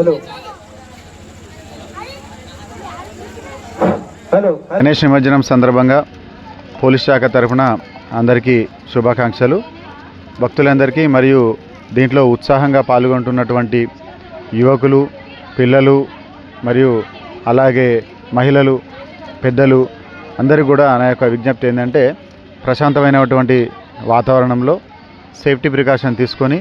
Hello. Hello. Ganesh నిమజ్జనం సందర్భంగా police శాఖ తరఫున అందరికీ శుభాకాంక్షలు. భక్తులందరికీ మరియు దీంట్లో ఉత్సాహంగా పాల్గొంటున్నటువంటి యువకులు పిల్లలు మరియు అలాగే మహిళలు పెద్దలు అందరూ కూడా నా యొక్క విజ్ఞప్తి ఏంటంటే ప్రశాంతమైనటువంటి వాతావరణంలో సేఫ్టీ ప్రికాషన్ తీసుకొని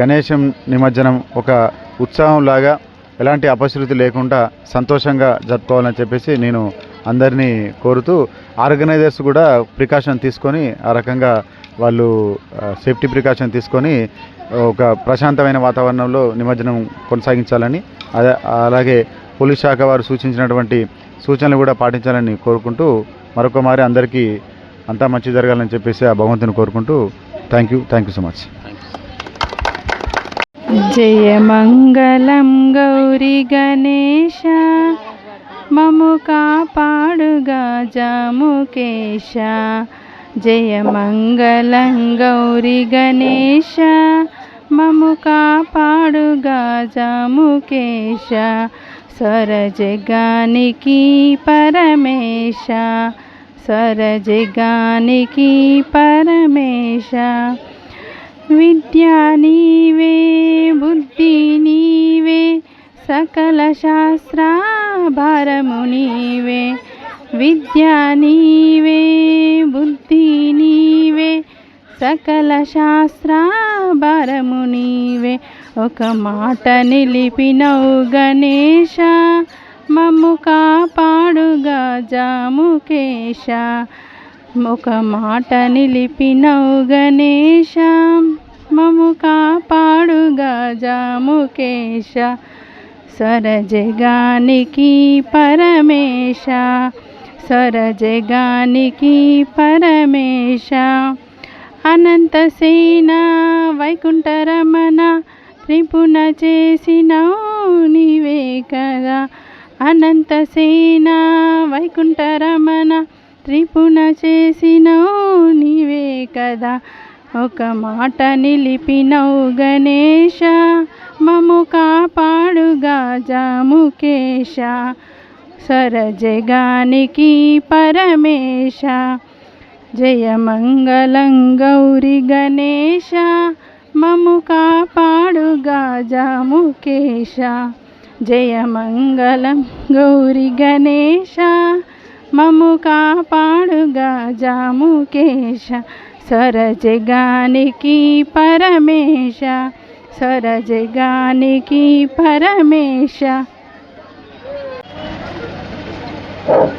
గణేశం నిమజ్జనం ఒక ఉత్సాహంలాగా ఎలాంటి అపశృతి లేకుండా సంతోషంగా జరుపుకోవాలని చెప్పేసి నేను అందరినీ కోరుతూ ఆర్గనైజర్స్ కూడా ప్రికాషన్ తీసుకొని ఆ రకంగా వాళ్ళు సేఫ్టీ ప్రికాషన్ తీసుకొని ఒక ప్రశాంతమైన వాతావరణంలో నిమజ్జనం కొనసాగించాలని అదే అలాగే పోలీస్ శాఖ వారు సూచించినటువంటి సూచనలు కూడా పాటించాలని కోరుకుంటూ మరొక మారి అందరికీ అంతా మంచి జరగాలని చెప్పేసి ఆ భగవంతుని కోరుకుంటూ thank you thank you so much. జయమంగళం గౌరీ గణేశ మము కాపాడుగా జాముకేశ. జయమంగళం గౌరీ గణేశ మము కాపాడుగా జాముకేశ. స్వరజగానికి పరమేశ స్వరజగానికి పరమేశ. విద్యా నీవే బుద్ధి నీవే సకల శాస్త్రాభారము నీవే. విద్యా నీవే బుద్ధి నీవే సకల శాస్త్రాభారము నీవే. ఒక మాట నిలిపినవు గణేశ మమ్ము కాపాడుగా జాముకేశ. ఒక మాట నిలిపినవు గణేశ మము కాపాడుగా జాముకేశ స్వరజగానికి పరమేశ స్వరజగానికి పరమేశ. అనంతసేన వైకుంఠరమణ త్రిపుణ చేసినవు నీవే కదా. అనంతసేన వైకుంఠరమణ త్రిపుణ చేసినవు నీవే కదా. ఒక మాట నిలిపినవు గణేష మము కాపాడుగా జాముకేశ సరజగానికి పరమేశ జయమంగళం గౌరి గణేశ మము కాపాడుగా జాముకేశ జయమంగళం గౌరి గణేశ మము కాపాడుగా జాముకేశ సరజగానికి పరమేశ సరజగానికి పరమేశ.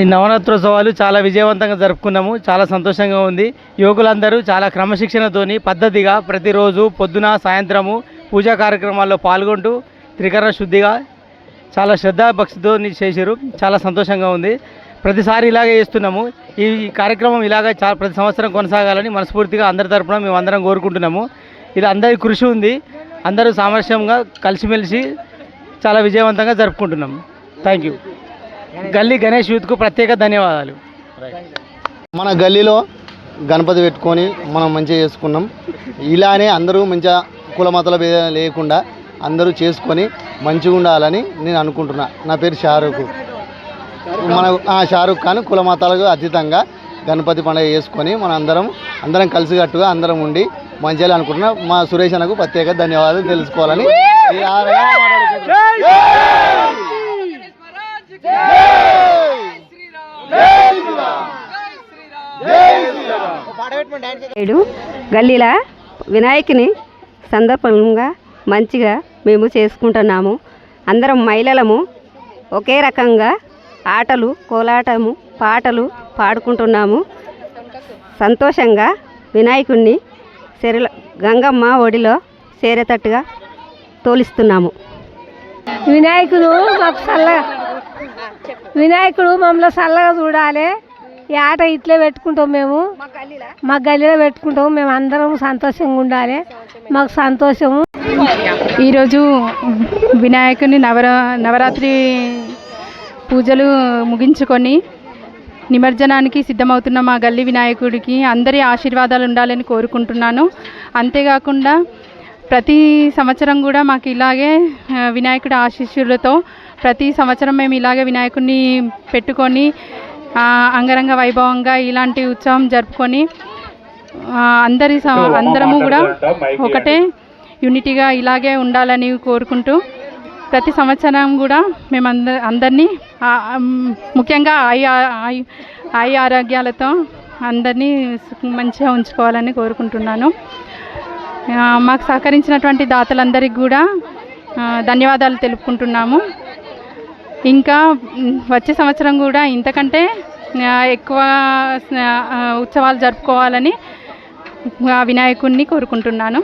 ఈ నవరాత్రోత్సవాలు చాలా విజయవంతంగా జరుపుకున్నాము చాలా సంతోషంగా ఉంది. యువకులందరూ చాలా క్రమశిక్షణతోని పద్ధతిగా ప్రతిరోజు పొద్దున సాయంత్రము పూజా కార్యక్రమాల్లో పాల్గొంటూ త్రికరణ శుద్ధిగా చాలా శ్రద్ధాభక్తితో చేశారు. చాలా సంతోషంగా ఉంది. ప్రతిసారి ఇలాగే చేస్తున్నాము. ఈ కార్యక్రమం ఇలాగే చాలా ప్రతి సంవత్సరం కొనసాగాలని మనస్ఫూర్తిగా అందరి తరపున మేము అందరం కోరుకుంటున్నాము. ఇది అందరి కృషి ఉంది. అందరూ సామరస్యంగా కలిసిమెలిసి చాలా విజయవంతంగా జరుపుకుంటున్నాము. థ్యాంక్ యూ గల్లీ గణేష్ యూత్కు ప్రత్యేక ధన్యవాదాలు. మన గల్లీలో గణపతి పెట్టుకొని మనం మంచిగా చేసుకున్నాం. ఇలానే అందరూ మంచిగా కులమతల భేదం లేకుండా అందరూ చేసుకొని మంచిగా ఉండాలని నేను అనుకుంటున్నా. నా పేరు షారూఖ్ మన షారుఖ్ ఖాన్ కుల మతాలకు అతీతంగా గణపతి పండుగ చేసుకొని మన అందరం అందరం కలిసికట్టుగా అందరం ఉండి మంచిగా అనుకుంటున్నా మా సురేష్ అన్నకు ప్రత్యేక ధన్యవాదాలు తెలుసుకోవాలని గల్లీల వినాయకుని సందర్భంగా మంచిగా మేము చేసుకుంటున్నాము. అందరం మహిళలము ఒకే రకంగా ఆటలు కోలాటము పాటలు పాడుకుంటున్నాము. సంతోషంగా వినాయకుడిని సెరల గంగమ్మ ఒడిలో చేరేటట్టుగా తోలిస్తున్నాము. వినాయకుడు మాకు చల్లగా వినాయకుడు మమ్మల్ని చల్లగా చూడాలి. ఈ ఆట ఇట్లే పెట్టుకుంటాం మేము. మా గల్లీలో పెట్టుకుంటాం. మేము అందరం సంతోషంగా ఉండాలి. మాకు సంతోషము. ఈరోజు వినాయకుని నవర నవరాత్రి పూజలు ముగించుకొని నిమజ్జనానికి సిద్ధమవుతున్న మా గల్లీ వినాయకుడికి అందరి ఆశీర్వాదాలు ఉండాలని కోరుకుంటున్నాను. అంతేకాకుండా ప్రతి సంవత్సరం కూడా మాకు ఇలాగే వినాయకుడి ఆశీస్సులతో ప్రతి సంవత్సరం మేము ఇలాగే వినాయకుడిని పెట్టుకొని అంగరంగ వైభవంగా ఇలాంటి ఉత్సవం జరుపుకొని అందరి స- అందరము కూడా ఒకటే యూనిటీగా ఇలాగే ఉండాలని కోరుకుంటూ ప్రతి సంవత్సరం కూడా మేము అంద అందరినీ ముఖ్యంగా ఆయు ఆయు ఆరోగ్యాలతో అందరినీ మంచిగా ఉంచుకోవాలని కోరుకుంటున్నాను. మాకు సహకరించినటువంటి దాతలందరికీ కూడా ధన్యవాదాలు తెలుపుకుంటున్నాము. ఇంకా వచ్చే సంవత్సరం కూడా ఇంతకంటే ఎక్కువ ఉత్సవాలు జరుపుకోవాలని ఆ వినాయకుడిని కోరుకుంటున్నాను.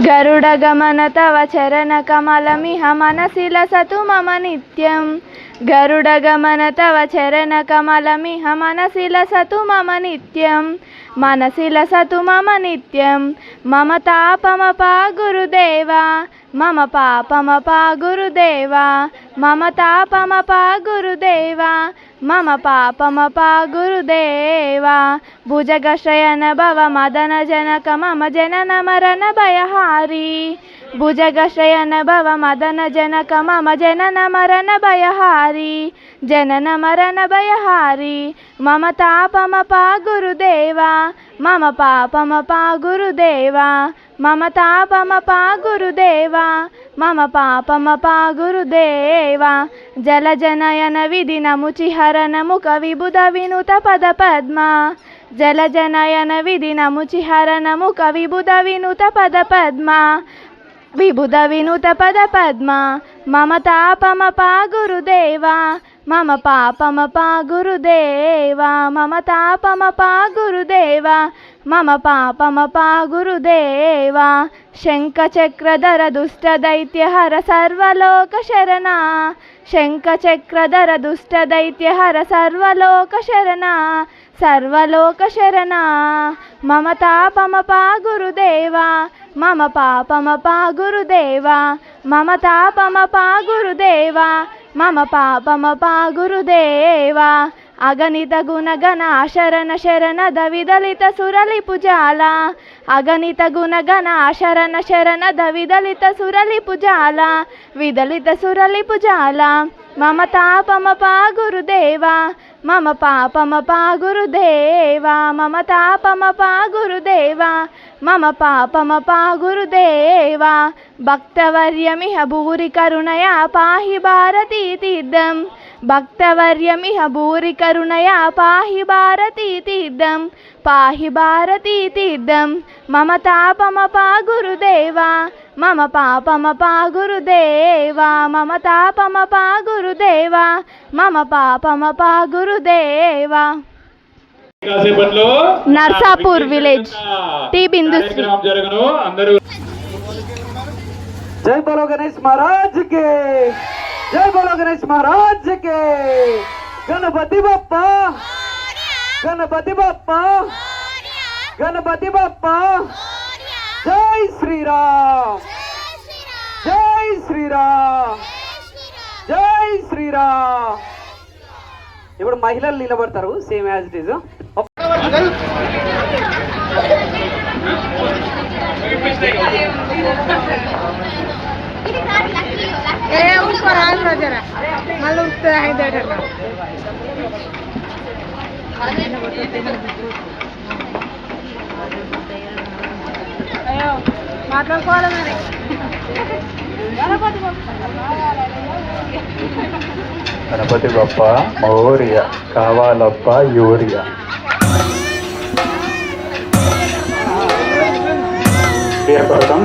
గరుడగమన తవ చరణ కమలమిహ మనసి లసతు మమ నిత్యం. గరుడగమన తవ చరణ కమలమిహ మనసి లసతు మమ నిత్యం. మనసి లసతు మమ నిత్యం. మమ मम पापमपा गुरुदेवा मम तापमपा गुरुदेवा मम पापमपा गुरुदेवा। भुजगशयन भव मदन जनक मम जनन मरण मरणयहारी भुजगशयन भव मदन जनक मम जनन मरण मरणयहारी जनन मरण मरणयहारी मम तापमपा गुरुदेवा మమ పాపమ పా గురుదేవా మమ తాపమ పా గురుదేవా మమ పాపమ పా గురుదేవా. జలజనయన విధి నముచి హరణ ముఖ వినుత పద పద్మ. జలజనయన విధి నముచి హరణ ముఖ వినుత పద పద్మ. విబుధ వినుత పద పద్మ. మమ తాపమ పా గురుదేవా మమ పాపమపా గురుదేవా మమ తాపమపా గురుదేవా మమ పాపమపా గురుదేవా శంఖచక్రధర దుష్ట దైత్యహర సర్వలోక శరణ శంఖచక్రధర దుష్ట దైత్యహర సర్వలోక శరణ సర్వలోక శరణ. మమ తాపమపా గురుదేవా మమ పాపమపా గురుదేవా మమ తాపమపా గురుదేవా మమ పాపమపా గురుదేవా. అగణిత గుణగణ శరణ శరణ దవిదలిత సురలి పుజాల అగణిత గుణగణ శరణ శరణ దవిదలిత సురలి పుజాల విదలిత సురలి పుజాల मम तापमपा गुरुदेवा मम पापमपा गुरुदेवा मम तापमपा गुरुदेवा मम पापमपा गुरुदेवा भक्तवर्यमिह भूरिकरुणया पाहि भारतीतिदम् భక్తవర్యమిహ భూరి కరుణయా పాహి భారతీ తీర్థం పాహి భారతీ తీర్థం. మమ తాపమపా గురుదేవా మమ పాపమపా గురుదేవా మమ తాపమపా గురుదేవా మమ పాపమపా గురుదేవా. కాసేపట్లో నర్సాపూర్ విలేజ్ టి అందరూ జై బలో గణేష్ మహారాజ్ కే. జై బోలో గణేష్ మహారాజ్ కే గణపతి బప్ప. గణపతి బప్ప. గణపతి బప్ప. జై శ్రీరామ్. జై శ్రీరామ్. జై శ్రీరామ్. ఇప్పుడు మహిళలు నిలబడతారు same as it is Ganapati గొప్ప మౌర్య కావాలప్ప యూరియా. కోసం